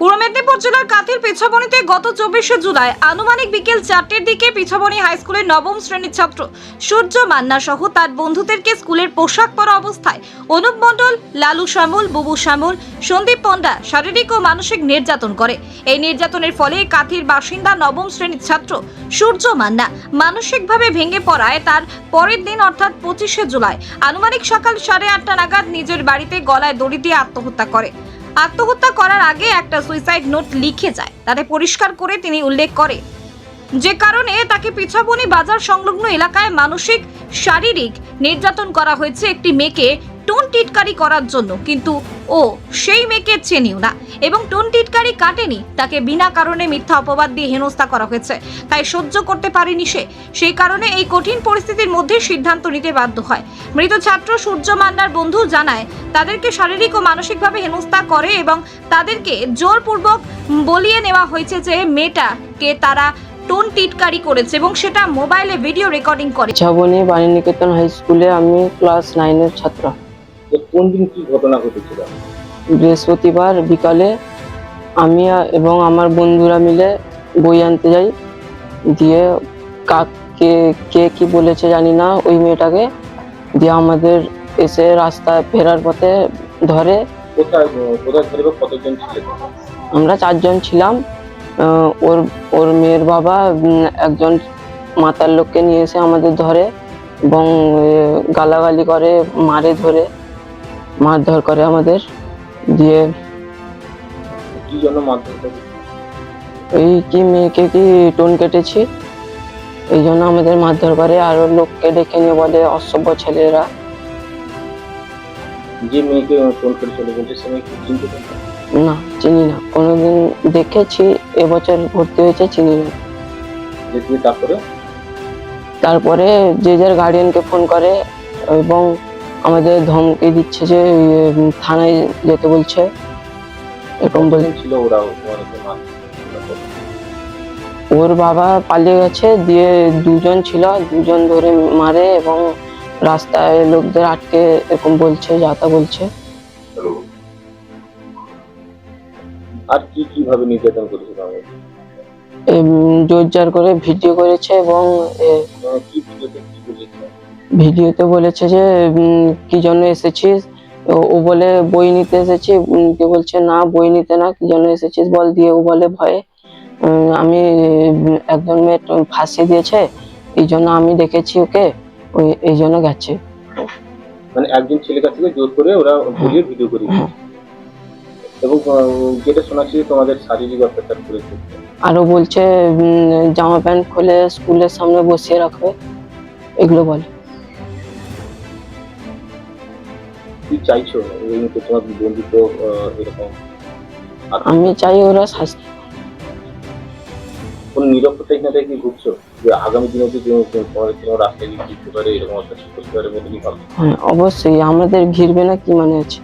পূর্ব মেদিনীপুর জেলার কাথির পিছাবনিতে গত চব্বিশে জুলাই আনুমানিক বিকেল চারটের দিকে পিছাবনি হাই স্কুলের নবম শ্রেণির ছাত্র সূর্য মান্না সহ তার বন্ধুদেরকে স্কুলের পোশাক পরা অবস্থায় অনুপ মণ্ডল, লালু শ্যামল, বুবু শ্যামল, সন্দীপ পণ্ডা শারীরিক ও মানসিক নির্যাতন করে। এই নির্যাতনের ফলে কাথির বাসিন্দা নবম শ্রেণির ছাত্র সূর্য মান্না মানসিকভাবে ভেঙে পড়ায় তার পরের দিন অর্থাৎ পঁচিশে জুলাই আনুমানিক সকাল সাড়ে আটটা নাগাদ নিজের বাড়িতে গলায় দড়ি দিয়ে আত্মহত্যা করে। আত্মহত্যা করার আগে একটা সুইসাইড নোট লিখে যায়। তাতে পরিষ্কার করে তিনি উল্লেখ করে যে কারণে তাকে পিছাবনি বাজার সংলগ্ন এলাকায় মানসিক, শারীরিক নির্যাতন করা হয়েছে একটি মেয়েকে। টোন টিটকারি করার জন্য, কিন্তু ও সেই মেয়েকে চেনেও না এবং টোন টিটকারি কাটেনি, তাকে বিনা কারণে মিথ্যা অপবাদ দিয়ে হেনস্থা করা হয়েছে। তাই সহ্য করতে পারেনি সে। সেই কারণে এই কঠিন পরিস্থিতির মধ্যে সিদ্ধান্ত নিতে বাধ্য হয়। মৃত ছাত্র সূর্য মান্নার বন্ধু জানায়, তাদেরকে শারীরিক ও মানসিকভাবে হেনস্থা করে এবং তাদেরকে জোরপূর্বক বলিয়ে নেওয়া হয়েছে যে মেয়েটাকে তারা টোন টিটকারি করেছে এবং সেটা মোবাইলে ভিডিও রেকর্ডিং করে। ছাবনি বাণীনিকেতন হাই স্কুলে আমি ক্লাস নাইনের ছাত্র। কোন দিন কি ঘটনা ঘটেছিল? বৃহস্পতিবার বিকালে আমি এবং আমার বন্ধুরা মিলে বই আনতে যাই। দিয়ে কাকে কে কি বলেছে জানি না ওই মেয়েটাকে দিয়ে আমাদের এসে রাস্তায় ফেরার পথে ধরে। আমরা চারজন ছিলাম। ওর ওর মেয়ের বাবা একজন মাতার লোককে নিয়ে এসে আমাদের ধরে এবং গালাগালি করে মারে ধরে। মারধর করে আমাদের দিয়ে কি জন্য মারধর করে? এই কি মেয়েকে কি টোন কেটেছি? এই জন্য আমাদের মারধর করে আরও লোককে ডেকে নিয়ে বলে অসভ্য ছেলেরা। যে মেয়েকে বলছে সে মেয়েকে চিনতে না। চিনি না। কোনোদিন দেখেছি এবছর ভর্তি হয়েছে চিনি না। তারপরে? তারপরে যে যার গার্ডিয়ানকে ফোন করে এবং আমাদের ধমকি দিচ্ছে যে থানায় যেতে বলছে। এরকম বলে ওরা ওর বাবা পালিয়ে গেছে দিয়ে দুজন ছিল দুজন ধরে মারে এবং রাস্তায় লোকদের আটকে এরকম বলছে যাতা বলছে। আর কি কীভাবে নির্যাতন করেছিল জোর জার করে ভিডিও করেছে এবং এ, কি ভিডিওতে কি বলেছে? ভিডিওতে বলেছে যে কি জন্য এসেছিস? ও- বলে বই নিতে এসেছি। কে বলছে না বই নিতে না কি জন্য এসেছিস বল দিয়ে। ও বলে ভয়ে। আমি একজন মেয়ে তো ফাঁসি দিয়েছে এই জন্য আমি দেখেছি ওকে ওই এই জন্য গেছে। মানে একজন ছেলের কাছ থেকে জোর করে ওরা বলিয়ে ভিডিও করে এবং যেটা শোনাচ্ছি তোমাদের শারীরিক অত্যাচার করেছে। আরও বলছে জামা প্যান্ট খুলে স্কুলের সামনে বসিয়ে রাখবে এগুলো বলে। কি চাইছো? এই মুহূর্তে তোমার বন্ধুত্ব এরকম? আমি চাই ওরা শাস্তি কোন নিরক্ষতাহীনতায় কি ভুগছো? যে আগামী দিনে যদি তোমাদের কোনো রাস্তায় গিয়ে ঘুরতে পারে এরকম অত্যাচার করতে পারে বলে কি ভাবছ? হ্যাঁ অবশ্যই। আমাদের ঘিরবে না কি মানে আছে?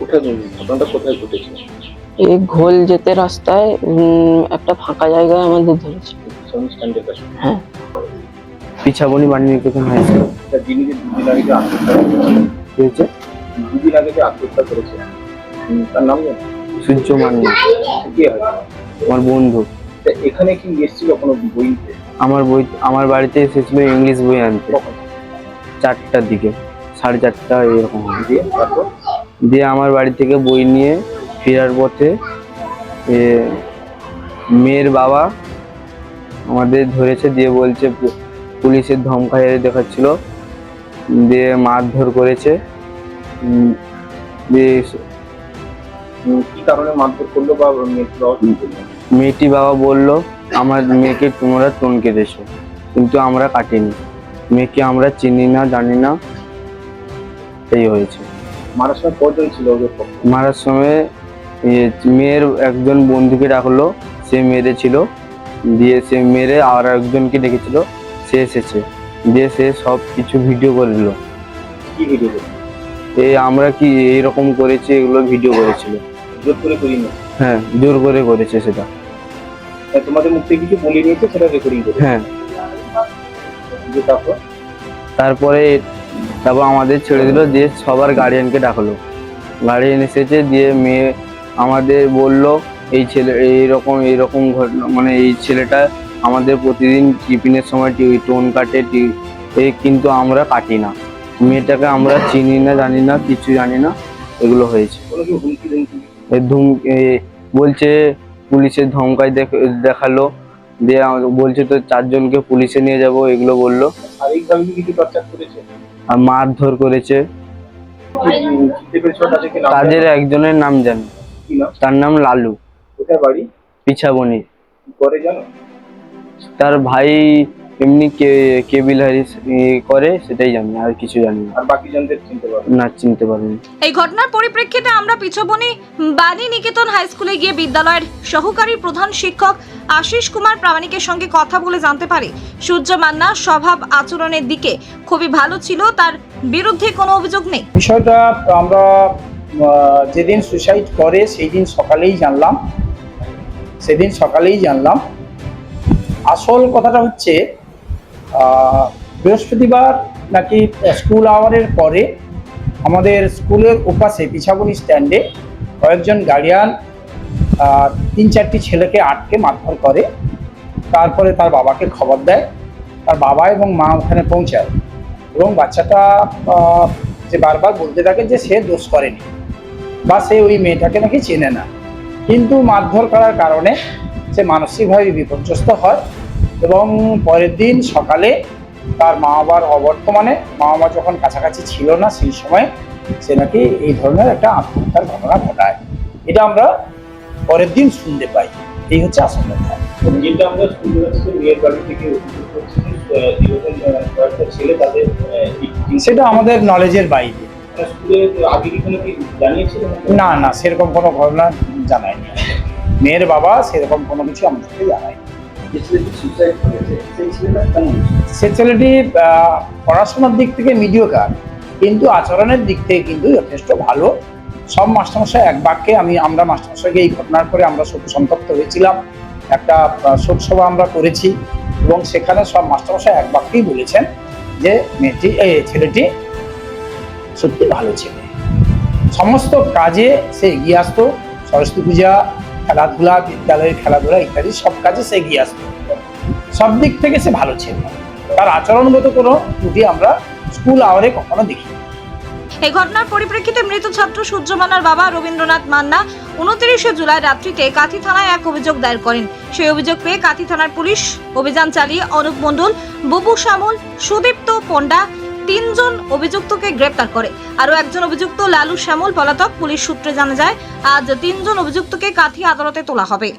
কোথায় ঘটনাটা কোথায় ঘটেছে? এই ঘোল যেতে রাস্তায় একটা ফাঁকা জায়গায় আমাদের ধরেছে। হ্যাঁ। পিছাবনি বাণীনিকেতন হাই স্কুল যিনি যে দুদিন আগে যে আত্মহত্যা কি হয়েছে? দুদিন আগে যে আত্মহত্যা করেছে। তার নাম সূর্য মান্না কে হয়? আমার বন্ধু। এখানে কি এসেছিল কোনো বই আমার বই আমার বাড়িতে এসেছিল ইংলিশ বই আনতে। চারটার দিকে সাড়ে চারটা এরকম। দিয়ে দিয়ে আমার বাড়ি থেকে বই নিয়ে ফেরার পথে মেয়ের বাবা আমাদের ধরেছে দিয়ে বলছে পুলিশের ধমকাই দেখাচ্ছিল দিয়ে মারধর করেছে। দিয়ে উম, কি কারণে মারধর করল বা মেয়েটি বাবা বলল আমার মেয়েকে তোমরা টোন কেটেছো কিন্তু আমরা কাটিনি। মেয়েকে আমরা চিনি না জানি না। এই হয়েছে। মারার সময় কজন ছিল মারার সময় মেয়ের একজন বন্ধুকে ডাকলো সে মেরেছিল দিয়ে সে মেরে আর একজনকে ডেকেছিল। সে এসেছে দিয়ে সে সব কিছু ভিডিও করে দিল কি ভিডিও করল? এই আমরা কি এইরকম করেছি এগুলো ভিডিও করেছিল। জোর করে করিয়ে নিয়েছে হ্যাঁ জোর করে করেছে সেটা। তোমাদের মুখ থেকে কিছু বলে নিয়েছে সেটা রেকর্ডিং করে হ্যাঁ। তারপর? তারপরে তারপর আমাদের ছেড়ে দিল দিয়ে সবার গার্ডিয়ানকে ডাকলো। গার্ডিয়ান এসেছে দিয়ে মেয়ে আমাদের বলল এই ছেলে এইরকম এইরকম ঘটনা মানে এই ছেলেটা আমাদের প্রতিদিন টিফিনের সময় টি- টোন কাটে টি- কিন্তু আমরা কাটি না। মেয়েটাকে আমরা চিনি না জানি না কিছু জানি না এগুলো হয়েছে। ধুম বলছে পুলিশের ধমকাই দেখ- দেখাল দিয়ে বলছে তো চারজনকে পুলিশে নিয়ে যাব এগুলো বলল। আর মারধর করেছে। তাদের একজনের নাম জানি? তার নাম লালু। পিছাবনি। করে জানো? তার ভাই এমনি কে কেবিল হারিস এ করে সেটাই জানি আর কিছু জানি না। আর বাকি জনদের চিনতে পারো না। চিনতে পারিনি এই ঘটনার পরিপ্রেক্ষিতে আমরা পিছবনি বাণী নিকেতন হাই স্কুলে গিয়ে বিদ্যালয়ের সহকারী প্রধান শিক্ষক আশিস কুমার প্রামাণিকের সঙ্গে কথা বলে জানতে পারি। সূর্য মান্না স্বভাব আচরণের দিকে খুবই ভালো ছিল তার বিরুদ্ধে কোনো অভিযোগ নেই। বিষয়টা আমরা আহ, যেদিন সুসাইড করে সেই দিন সকালেই জানলাম। সেদিন সকালেই জানলাম। আসল কথাটা হচ্ছে বৃহস্পতিবার নাকি স্কুল আওয়ারের পরে আমাদের স্কুলের ওপাশে পিছাবনি স্ট্যান্ডে কয়েকজন গার্ডিয়ান তিন চারটি ছেলেকে আটকে মারধর করে। তারপরে তার বাবাকে খবর দেয়। তার বাবা এবং মা ওখানে পৌঁছায় এবং বাচ্চাটা যে বারবার বলতে থাকে যে সে দোষ করেনি বা সে ওই মেয়েটাকে নাকি চেনে না। কিন্তু মারধর করার কারণে সে মানসিকভাবে বিপর্যস্ত হয় এবং পরের দিন সকালে তার মা বাবার অবর্তমানে মা বাবা যখন কাছাকাছি ছিল না সেই সময় সে নাকি এই ধরনের একটা আত্মহত্যার ঘটনা ঘটায়। এটা আমরা পরের দিন শুনতে পাই। এই হচ্ছে আসল কথা যেটা আমরা শুনতে পাচ্ছি মেয়ের বাড়ি থেকে ছেলে তাদের সেটা আমাদের নলেজের বাইরে। না না সেরকম কোনো ঘটনা জানায়নি। মেয়ের বাবা সেরকম কোনো কিছু আমাদেরকে জানায়নি। যে ছেলেটি সুইসাইড করেছে সেই ছেলেটা কেমন সে ছেলেটি পড়াশোনার দিক থেকে মিডিওকার কিন্তু আচরণের দিক থেকে কিন্তু যথেষ্ট ভালো। সব মাস্টারমশাই এক বাক্যে আমি আমরা মাস্টারমশাইকে এই ঘটনার পরে আমরা শোক সন্তপ্ত হয়েছিলাম। একটা শোকসভা আমরা করেছি এবং সেখানে সব মাস্টারমশাই এক বাক্যেই বলেছেন যে মেয়েটি এই ছেলেটি সত্যি ভালো ছেলে। সমস্ত কাজে সে এগিয়ে আসতো। সরস্বতী পূজা খেলাধুলা, বিদ্যালয়ের খেলাধুলা ইত্যাদি সব কাজে সে এগিয়ে আসতো সব দিক থেকে সে ভালো ছিল। তার আচরণগত কোনো ত্রুটি আমরা স্কুল আওয়ারে কখনো দেখি এই ঘটনার পরিপ্রেক্ষিতে মৃত ছাত্র সূর্য মান্নার বাবা রবীন্দ্রনাথ মান্না উনত্রিশে জুলাই রাত্রিতে কাঁথি থানায় এক অভিযোগ দায়ের করেন। সেই অভিযোগ পেয়ে কাথি থানার পুলিশ অভিযান চালিয়ে অনুপ মণ্ডল, বুবু শ্যামল, সুদীপ্ত পণ্ডা তিনজন অভিযুক্তকে গ্রেপ্তার করে। আরও একজন অভিযুক্ত লালু শ্যামল, পলাতক। পুলিশ সূত্রে জানা যায়, আজ তিনজন অভিযুক্তকে কাঠি আদালতে তোলা হবে।